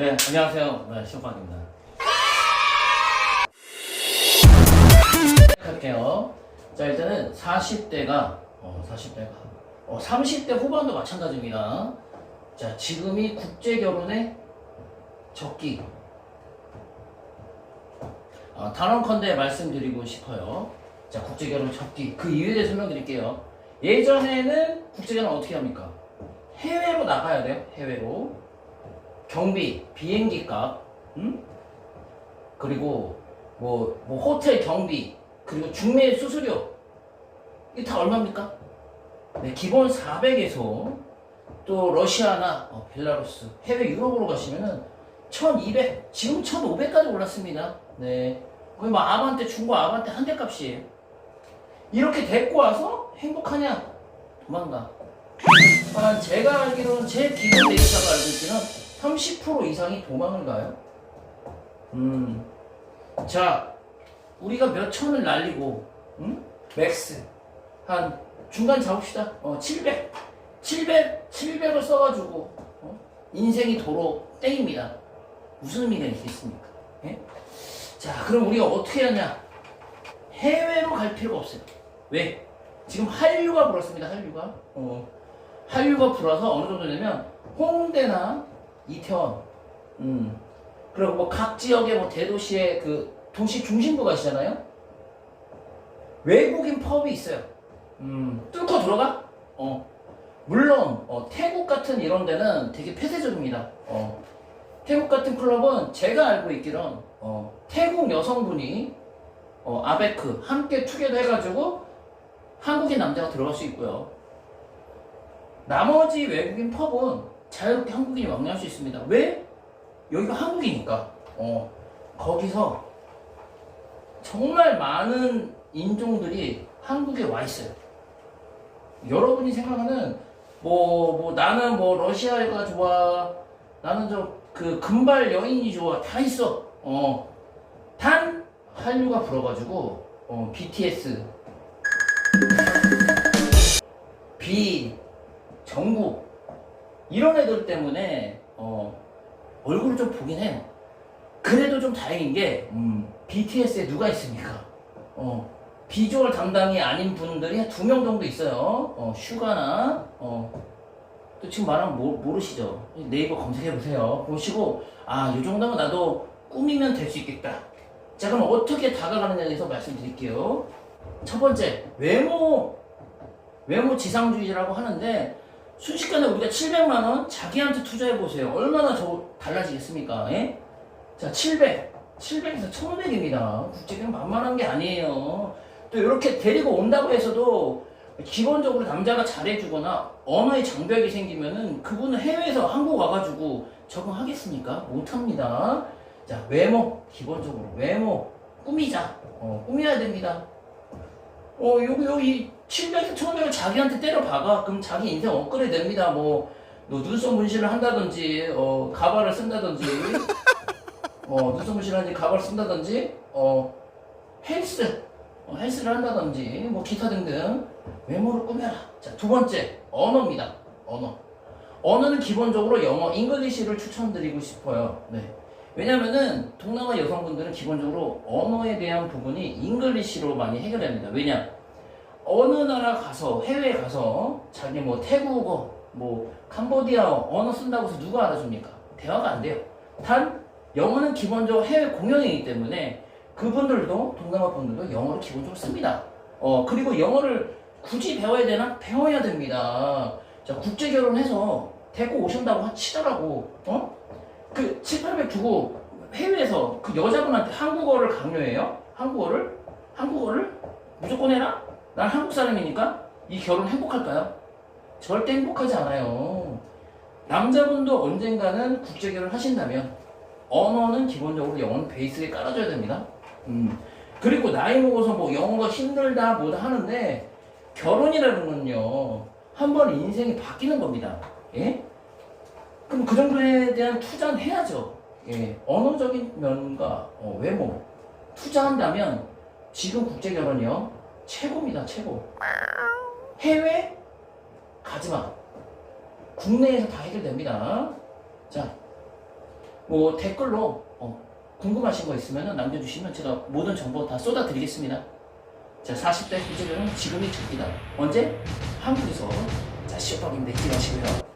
네, 안녕하세요. 네, 시오빵입니다. 할게요. 자, 일단은 40대가, 어, 40대가, 어, 30대 후반도 마찬가지입니다. 자, 지금이 국제 결혼의 적기. 아, 단언컨대 말씀드리고 싶어요. 자, 국제 결혼 적기. 그 이유에 대해 설명드릴게요. 예전에는 국제 결혼 어떻게 합니까? 해외로 나가야 돼요. 해외로. 경비, 비행기 값, 음? 그리고 뭐, 뭐 호텔 경비, 그리고 중매 수수료 이게 다 얼마입니까? 네, 기본 400에서 또 러시아나 어, 벨라루스, 해외 유럽으로 가시면은 1200, 지금 1500까지 올랐습니다. 네, 거의 뭐 아반떼 중고 아반떼 한 대 값이에요. 이렇게 데리고 와서 행복하냐? 도망가. 아, 제가 알기로는 제 기본 데이터가 알고 있기는 30% 이상이 도망을 가요. 음. 자, 우리가 몇 천을 날리고, 음? 맥스. 한, 중간 잡읍시다. 어, 700. 700, 700을 써가지고, 어? 인생이 도로 땡입니다. 무슨 의미가 있겠습니까? 예? 자, 그럼 우리가 어떻게 하냐? 해외로 갈 필요가 없어요. 왜? 지금 한류가 불었습니다, 한류가. 어, 한류가 불어서 어느 정도냐면, 홍대나 이태원, 음, 그리고 뭐 각 지역의 뭐 대도시의 그 도시 중심부 가시잖아요. 외국인 펍이 있어요. 음, 뚫고 들어가? 어. 물론 어, 태국 같은 이런 데는 되게 폐쇄적입니다. 어. 태국 같은 클럽은 제가 알고 있기론 어, 태국 여성분이 어, 아베크 함께 투게더 해가지고 한국인 남자가 들어갈 수 있고요. 나머지 외국인 펍은 자유롭게 한국인이 왕래할 수 있습니다. 왜? 여기가 한국이니까. 어, 거기서 정말 많은 인종들이 한국에 와 있어요. 여러분이 생각하는 뭐, 뭐 나는 뭐 러시아가 좋아, 나는 저 그 금발 여인이 좋아 다 있어. 어, 단 한류가 불어가지고 어, BTS, 비, 정국 이런 애들 때문에 어, 얼굴을 좀 보긴 해요. 그래도 좀 다행인 게 음, BTS에 누가 있습니까? 어, 비주얼 담당이 아닌 분들이 두 명 정도 있어요. 어, 슈가나 어, 또 지금 말하면 모, 모르시죠? 네이버 검색해 보세요. 보시고 아, 이 정도면 나도 꾸미면 될 수 있겠다. 자, 그럼 어떻게 다가가느냐에 대해서 말씀드릴게요. 첫 번째, 외모 외모 지상주의라고 하는데 순식간에 우리가 700만 원 자기한테 투자해 보세요. 얼마나 저 달라지겠습니까? 예? 자, 700. 700에서 1100입니다. 국제경 만만한 게 아니에요. 또 이렇게 데리고 온다고 해서도 기본적으로 남자가 잘해주거나 언어의 장벽이 생기면은 그분은 해외에서 한국 와가지고 적응하겠습니까? 못합니다. 자, 외모. 기본적으로 외모. 꾸미자. 어, 꾸며야 됩니다. 어, 여기, 여 기 700에서 1000을 자기한테 때려 박아. 그럼 자기 인생 업그레이드 됩니다. 뭐, 너 눈썹 문신을 한다든지, 어, 가발을 쓴다든지, 어, 눈썹 문신을 하든지, 가발을 쓴다든지, 어, 헬스, 어, 헬스를 한다든지, 뭐, 기타 등등. 외모를 꾸며라. 자, 두 번째, 언어입니다. 언어. 언어는 기본적으로 영어, 잉글리시를 추천드리고 싶어요. 네. 왜냐면은 동남아 여성분들은 기본적으로 언어에 대한 부분이 잉글리시로 많이 해결합니다. 왜냐? 어느 나라 가서 해외에 가서 자기 뭐 태국어, 뭐 캄보디아어 언어 쓴다고 해서 누가 알아줍니까? 대화가 안 돼요. 단 영어는 기본적으로 해외 공연이기 때문에 그분들도 동남아 분들도 영어를 기본적으로 씁니다. 어 그리고 영어를 굳이 배워야 되나? 배워야 됩니다. 자 국제 결혼해서 데리고 오신다고 치더라고. 어? 그 7, 800 두고 해외에서 그 여자분한테 한국어를 강요해요? 한국어를? 한국어를? 무조건 해라? 난 한국 사람이니까 이 결혼 행복할까요? 절대 행복하지 않아요. 남자분도 언젠가는 국제 결혼 하신다면 언어는 기본적으로 영어는 베이스에 깔아줘야 됩니다. 음. 그리고 나이 먹어서 뭐 영어가 힘들다 뭐다 하는데 결혼이라는 건요 한 번 인생이 바뀌는 겁니다. 예? 그럼 그 정도에 대한 투자는 해야죠. 예, 언어적인 면과 어, 외모 투자한다면 지금 국제 결혼이요 최고입니다, 최고. 해외 가지 마. 국내에서 다 해결됩니다. 자, 뭐 댓글로 어, 궁금하신 거 있으면 남겨주시면 제가 모든 정보 다 쏟아드리겠습니다. 자, 40대 후재들은 지금이 적기다. 언제? 한국에서. 자, 시어박인데 기대하시고요.